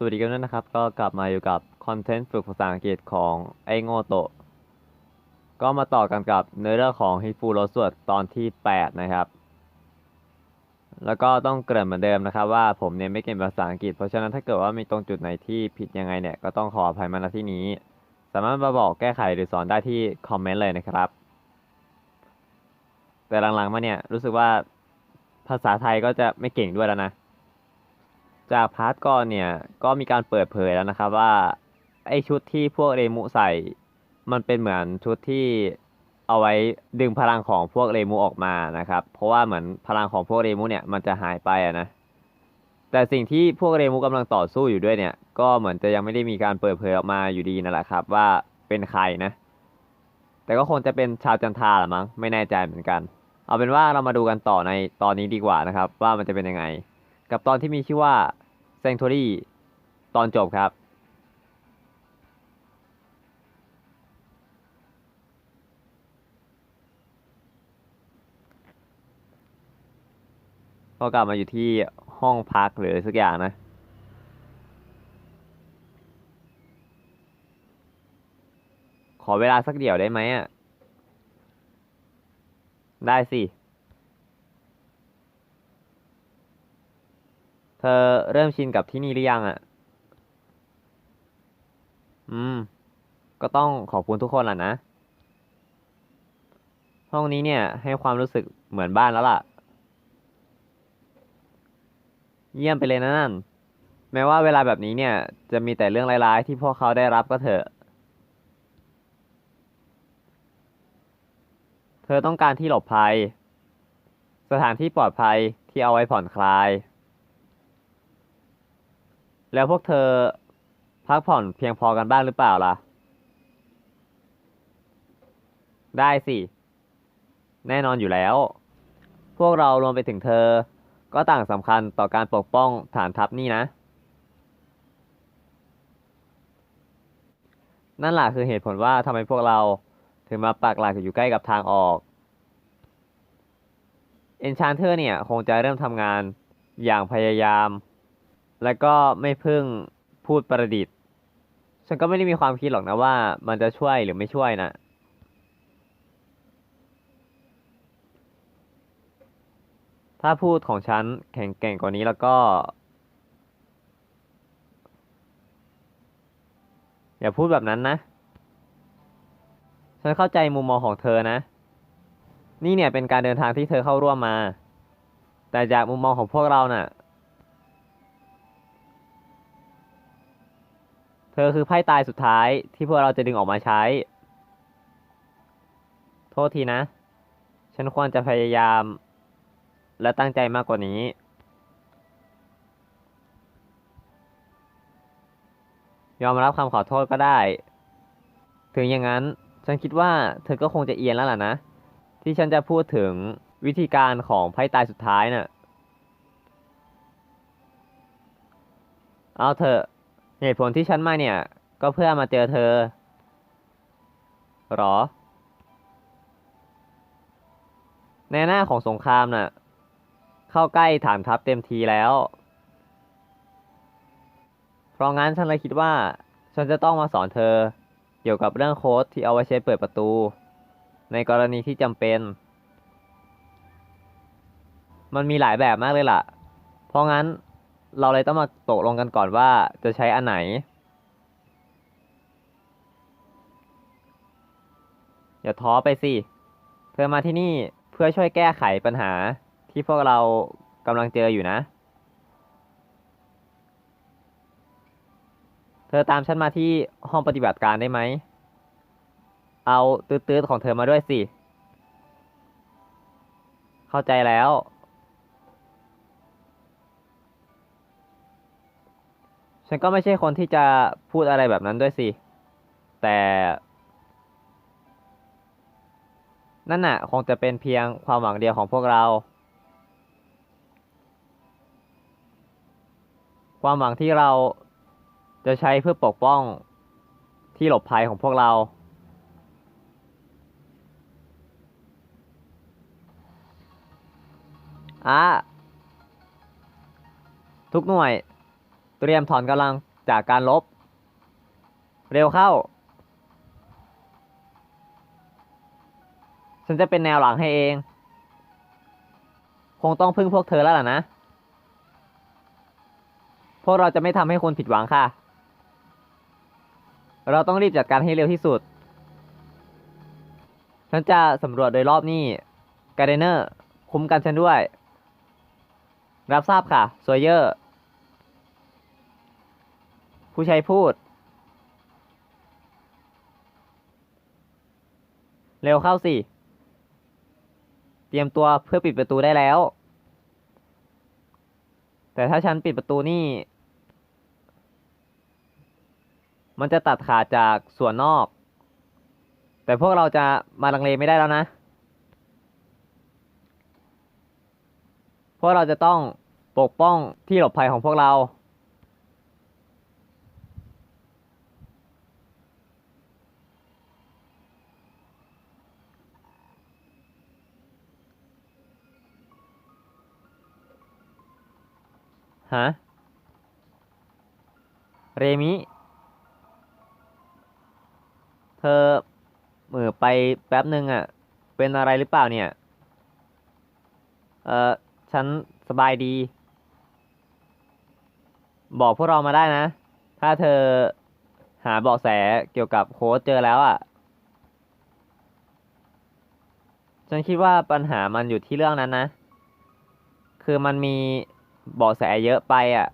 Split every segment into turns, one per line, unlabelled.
สวัสดีกันด้วยนะครับ ก็กลับมาอยู่กับคอนเทนต์ฝึกภาษาอังกฤษของไอโง่โตะก็มาต่อกันกับเนื้อเรื่องของฮิฟูโรสวดตอนที่ 8 นะครับ แล้วก็ต้องเกริ่นเหมือนเดิมนะครับ ว่าผมเนี่ยไม่เก่งภาษาอังกฤษ เพราะฉะนั้นถ้าเกิดว่ามีตรงจุดไหนที่ผิดยังไงเนี่ย ก็ต้องขออภัยมาณที่นี้ สามารถมาบอกแก้ไขหรือสอนได้ที่คอมเมนต์เลยนะครับ แต่หลังๆมาเนี่ยรู้สึกว่าภาษาไทยก็จะไม่เก่งด้วยแล้วนะ จากพาร์ทก่อนเนี่ยก็มีการเปิดเผยแล้วนะครับว่าไอชุดที่พวกเรมุใส่ มันเป็นเหมือนชุดที่เอาไว้ดึงพลังของพวกเรมุออกมานะครับ เพราะว่าเหมือนพลังของพวกเรมุเนี่ยมันจะหายไปอะนะ แต่สิ่งที่พวกเรมุกำลังต่อสู้อยู่ด้วยเนี่ย ก็เหมือนจะยังไม่ได้มีการเปิดเผยออกมาอยู่ดีนั่นแหละครับ ว่าเป็นใครนะ แต่ก็คงจะเป็นชาวจันทาแหละมั้งไม่แน่ใจเหมือนกัน เอาเป็นว่าเรามาดูกันต่อในตอนนี้ดีกว่านะครับ ว่ามันจะเป็นยังไง กับตอนที่มีชื่อว่า Sanctuary ตอนจบครับก็กลับมาอยู่ที่ห้องพักหรือสักอย่างนะ ขอเวลาสักเดี๋ยวได้ไหมอะ ได้สิ เธอเริ่มชินกับที่นี่หรือยังอะ อืม ก็ต้องขอบคุณทุกคนแหละนะ ห้องนี้เนี่ย ให้ความรู้สึกเหมือนบ้านแล้วล่ะ เยี่ยมไปเลยนะนั่น แม้ว่าเวลาแบบนี้เนี่ย จะมีแต่เรื่องร้ายๆที่พวกเขาได้รับก็เถอะ เธอต้องการที่หลบภัย สถานที่ปลอดภัยที่เอาไว้ผ่อนคลาย แล้วพวกเธอพักผ่อนเพียงพอกันบ้างหรือเปล่าล่ะ ได้สิ แน่นอนอยู่แล้ว พวกเรารวมไปถึงเธอ ก็ต่างสำคัญต่อการปกป้องฐานทัพนี่นะ นั่นแหละคือเหตุผลว่าทำไมพวกเราถึงมาปักหลักอยู่ใกล้กับทางออก Enchanter เนี่ย คงจะเริ่มทำงานอย่างพยายาม และก็ไม่พึ่งพูดประดิษฐ์ ฉันก็ไม่ได้มีความคิดหรอกนะว่า มันจะช่วยหรือไม่ช่วยนะถ้าพูดของฉันแข็งแกร่งกว่านี้แล้วก็ อย่าพูดแบบนั้นนะ ฉันเข้าใจมุมมองของเธอนะ นี่เนี่ยเป็นการเดินทางที่เธอเข้าร่วมมา แต่จากมุมมองของพวกเราน่ะ ธอคือไพ่ตายสุดท้ายที่พวกเราจะดึงออกมาใช้ โทษทีนะ ฉันควรจะพยายาม และตั้งใจมากกว่านี้ ยอมรับคำขอโทษก็ได้ ถึงอย่างนั้น ฉันคิดว่าเธอก็คงจะเอียนแล้วล่ะนะ ที่ฉันจะพูดถึงวิธีการของไพ่ตายสุดท้ายน่ะ เอาเถอะ เหตุผลที่ฉันมาเนี่ย ก็เพื่อมาเจอเธอ หรอ ในหน้าของสงครามน่ะ เข้าใกล้ฐานทัพเต็มทีแล้ว เพราะงั้นฉันเลยคิดว่า ฉันจะต้องมาสอนเธอ เกี่ยวกับเรื่องโค้ดที่เอาไว้ใช้เปิดประตู ในกรณีที่จำเป็น มันมีหลายแบบมากเลยล่ะ เพราะงั้น เราเลยต้องมาตกลงกันก่อนว่าจะใช้อันไหน อย่าท้อไปสิ เธอมาที่นี่เพื่อช่วยแก้ไขปัญหาที่พวกเรากำลังเจออยู่นะ เธอตามฉันมาที่ห้องปฏิบัติการได้ไหม เอาตืดๆของเธอมาด้วยสิ เข้าใจแล้ว ฉันก็ไม่ใช่คนที่จะพูดอะไรแบบนั้นด้วยสิ แต่ นั่นน่ะ คงจะเป็นเพียงความหวังเดียวของพวกเรา ความหวังที่เราจะใช้เพื่อปกป้องที่หลบภัยของพวกเรา อะ ทุกหน่วย เตรียมถอนกำลังจากการลบ เร็วเข้า ฉันจะเป็นแนวหลังให้เอง คงต้องพึ่งพวกเธอแล้วล่ะนะ พวกเราจะไม่ทำให้คุณผิดหวังค่ะ เราต้องรีบจัดการให้เร็วที่สุด ฉันจะสำรวจโดยรอบนี่การเดเนอร์ คุ้มกันฉันด้วย รับทราบค่ะโซเยอร์ ผู้ใช้พูด เร็วเข้าสิ เตรียมตัวเพื่อปิดประตูได้แล้ว แต่ถ้าฉันปิดประตูนี่ มันจะตัดขาดจากส่วนนอก แต่พวกเราจะมาลังเลไม่ได้แล้วนะ พวกเราจะต้องปกป้องที่หลบภัยของพวกเรา ฮะ เรมิ เธอเหมือไปแป๊บหนึ่งอะ่ะ เป็นอะไรหรือเปล่าเนี่ย เออฉันสบายดี บอกพวกเรามาได้นะ ถ้าเธอหาเบาะแสเกี่ยวกับโค้ดเจอแล้วอะ่ะ ฉันคิดว่าปัญหามันอยู่ที่เรื่องนั้นนะ คือมันมี เบาะแสเยอะไปอะ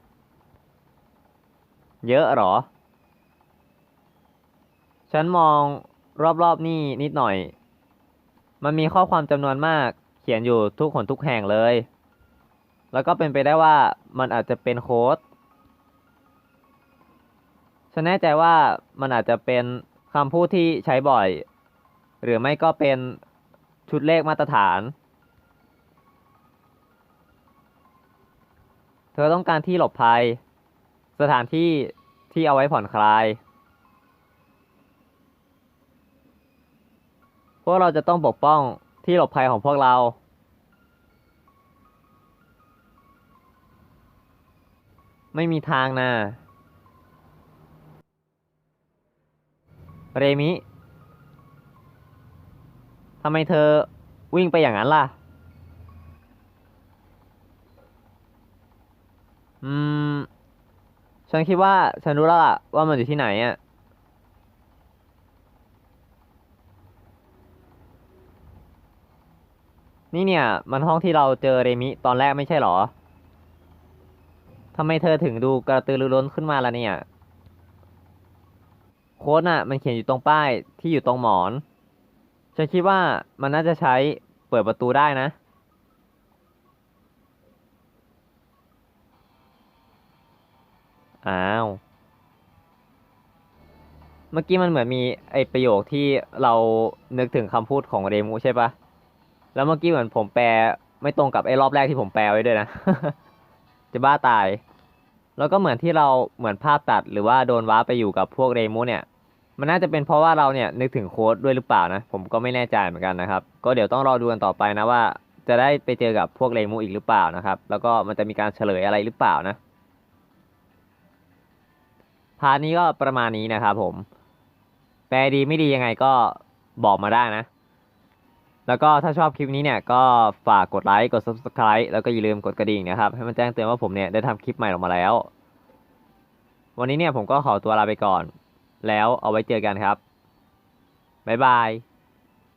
เยอะหรอ ฉันมองรอบๆนี่นิดหน่อย มันมีข้อความจำนวนมาก เขียนอยู่ทุกคนทุกแห่งเลย แล้วก็เป็นไปได้ว่ามันอาจจะเป็นโค้ด ฉันแน่ใจว่ามันอาจจะเป็นคำพูดที่ใช้บ่อย หรือไม่ก็เป็นชุดเลขมาตรฐาน เธอต้องการที่หลบภัย สถานที่ที่เอาไว้ผ่อนคลาย พวกเราจะต้องปกป้องที่หลบภัยของพวกเรา ไม่มีทางนะเรมิทำไมเธอวิ่งไปอย่างนั้นล่ะ อืม ฉันคิดว่าฉันรู้แล้วล่ะว่ามันอยู่ที่ไหนอะ นี่เนี่ย มันห้องที่เราเจอเรมิตอนแรกไม่ใช่เหรอ ทำไมเธอถึงดูกระตือรือร้นขึ้นมาล่ะเนี่ย โค้ดน่ะ มันเขียนอยู่ตรงป้ายที่อยู่ตรงหมอน ฉันคิดว่ามันน่าจะใช้เปิดประตูได้นะ อ้าว เมื่อกี้มันเหมือนมีไอประโยคที่เรานึกถึงคำพูดของเรมูใช่ปะแล้วเมื่อกี้เหมือนผมแปลไม่ตรงกับไอ้รอบแรกที่ผมแปลไว้ด้วยนะ จะบ้าตาย แล้วก็เหมือนที่เราเหมือนภาพตัดหรือว่าโดนว้าไปอยู่กับพวกเรมูเนี่ย มันน่าจะเป็นเพราะว่าเราเนี่ยนึกถึงโค้ดด้วยหรือเปล่านะ ผมก็ไม่แน่ใจเหมือนกันนะครับ ก็เดี๋ยวต้องรอดูกันต่อไปนะว่า จะได้ไปเจอกับพวกเรมูอีกหรือเปล่านะครับ แล้วก็มันจะมีการเฉลยอะไรหรือเปล่านะาร์ทนี้ก็ประมาณนี้นะครับผม แปลดีไม่ดียังไงก็บอกมาได้นะ แล้วก็ถ้าชอบคลิปนี้เนี่ยก็ฝากกดไลค์ กด subscribe แล้วก็อย่าลืมกดกระดิ่งนะครับ ให้มันแจ้งเตือนว่าผมเนี่ยได้ทำคลิปใหม่ออกมาแล้ว วันนี้เนี่ยผมก็ขอตัวลาไปก่อน แล้วเอาไว้เจอกันครับ บ๊ายบาย